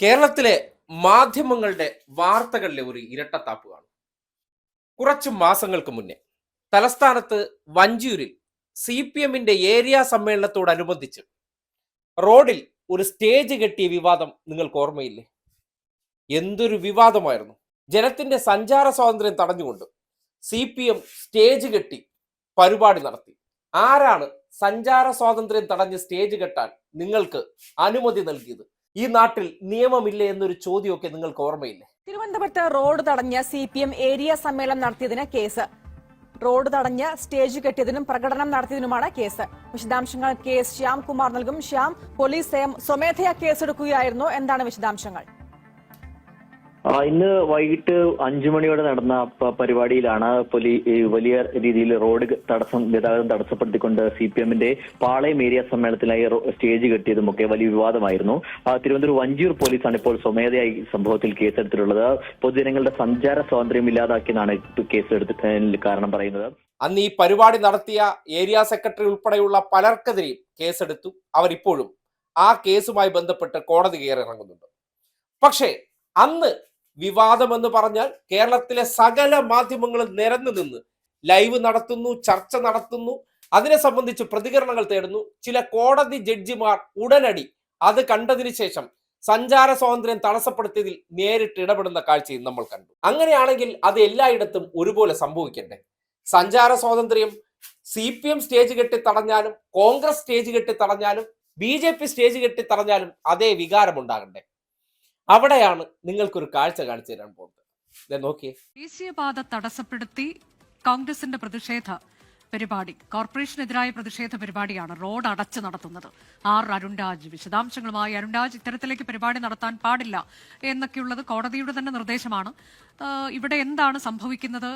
കേരളത്തിലെ മാധ്യമങ്ങളുടെ വാർത്തകളിലെ ഒരു ഇരട്ടത്താപ്പുകയാണ് കുറച്ച് മാസങ്ങൾക്ക് മുന്നേ തലസ്ഥാനത്ത് വഞ്ചിയൂരിൽ സി പി എമ്മിന്റെ ഏരിയ സമ്മേളനത്തോടനുബന്ധിച്ച് റോഡിൽ ഒരു സ്റ്റേജ് കെട്ടിയ വിവാദം നിങ്ങൾക്ക് ഓർമ്മയില്ലേ? എന്തൊരു വിവാദമായിരുന്നു. ജനത്തിന്റെ സഞ്ചാര സ്വാതന്ത്ര്യം തടഞ്ഞുകൊണ്ട് സി പി എം സ്റ്റേജ് കെട്ടി പരിപാടി നടത്തി. ആരാണ് സഞ്ചാര സ്വാതന്ത്ര്യം തടഞ്ഞ് സ്റ്റേജ് കെട്ടാൻ നിങ്ങൾക്ക് അനുമതി നൽകിയത്? ഈ നാട്ടിൽ നിയമമില്ലേ എന്നൊരു ചോദ്യമൊക്കെ നിങ്ങൾക്ക് ഓർമ്മയില്ലേ? തിരുവനന്തപുരത്ത് റോഡ് തടഞ്ഞ സി പി എം ഏരിയ സമ്മേളനം നടത്തിയതിന് കേസ്. റോഡ് തടഞ്ഞ് സ്റ്റേജ് കെട്ടിയതിനും പ്രകടനം നടത്തിയതിനുമാണ് കേസ്. വിശദാംശങ്ങൾ കെ എസ് ശ്യാംകുമാർ നൽകും. ശ്യാം പോലീസ് സ്വമേധയാ കേസെടുക്കുകയായിരുന്നു. എന്താണ് വിശദാംശങ്ങൾ? ഇന്ന് വൈകിട്ട് അഞ്ചു മണിയോടെ നടന്ന പരിപാടിയിലാണ് വലിയ രീതിയിൽ റോഡ് തടസ്സം ഗതാഗതം തടസ്സപ്പെടുത്തിക്കൊണ്ട് സി പി എമ്മിന്റെ പാളയം ഏരിയ സമ്മേളനത്തിനായി സ്റ്റേജ് കെട്ടിയതുമൊക്കെ വലിയ വിവാദമായിരുന്നു. തിരുവനന്തപുരം വഞ്ചിയൂർ പോലീസാണ് ഇപ്പോൾ സ്വമേധയായി സംഭവത്തിൽ കേസെടുത്തിട്ടുള്ളത്. പൊതുജനങ്ങളുടെ സഞ്ചാര സ്വാതന്ത്ര്യം ഇല്ലാതാക്കിയെന്നാണ് കേസെടുത്ത് കാരണം പറയുന്നത്. അന്ന് ഈ പരിപാടി നടത്തിയ ഏരിയ സെക്രട്ടറി ഉൾപ്പെടെയുള്ള പലർക്കെതിരെയും കേസെടുത്തു. അവരിപ്പോഴും ആ കേസുമായി ബന്ധപ്പെട്ട് കോടതി കയറി ഇറങ്ങുന്നുണ്ട് പക്ഷേ അന്ന് വിവാദമെന്ന് പറഞ്ഞാൽ കേരളത്തിലെ സകല മാധ്യമങ്ങളും നിരന്നു നിന്ന് ലൈവ് നടത്തുന്നു ചർച്ച നടത്തുന്നു. അതിനെ സംബന്ധിച്ച് പ്രതികരണങ്ങൾ തേടുന്നു. ചില കോടതി ജഡ്ജിമാർ ഉടനടി അത് കണ്ടതിന് ശേഷം സഞ്ചാര സ്വാതന്ത്ര്യം തടസ്സപ്പെടുത്തിയതിൽ നേരിട്ട് ഇടപെടുന്ന കാഴ്ചയും നമ്മൾ കണ്ടു. അങ്ങനെയാണെങ്കിൽ അത് എല്ലായിടത്തും ഒരുപോലെ സംഭവിക്കണ്ടേ? സഞ്ചാര സ്വാതന്ത്ര്യം സി പി എം സ്റ്റേജ് കെട്ടി തടഞ്ഞാലും കോൺഗ്രസ് സ്റ്റേജ് കെട്ടി തടഞ്ഞാലും ബി ജെ പി സ്റ്റേജ് കെട്ടി തടഞ്ഞാലും അതേ വികാരം ഉണ്ടാകണ്ടേ? അവിടെയാണ് നിങ്ങൾക്കൊരു കാഴ്ച കാണിച്ചു തരാൻ പോകുന്നത്. നോക്കിയേ. ദേശീയപാത തടസ്സപ്പെടുത്തി കോൺഗ്രസിന്റെ പ്രതിഷേധ പരിപാടി കോർപ്പറേഷനെതിരായ പ്രതിഷേധ പരിപാടിയാണ് റോഡ് അടച്ച് നടത്തുന്നത്. ആർ അരുൺരാജ് വിശദാംശങ്ങളുമായി അരുൺരാജ് ഇത്തരത്തിലേക്ക് പരിപാടി നടത്താൻ പാടില്ല എന്നൊക്കെയുള്ളത് കോടതിയുടെ തന്നെ നിർദ്ദേശമാണ്. ഇവിടെ എന്താണ് സംഭവിക്കുന്നത്?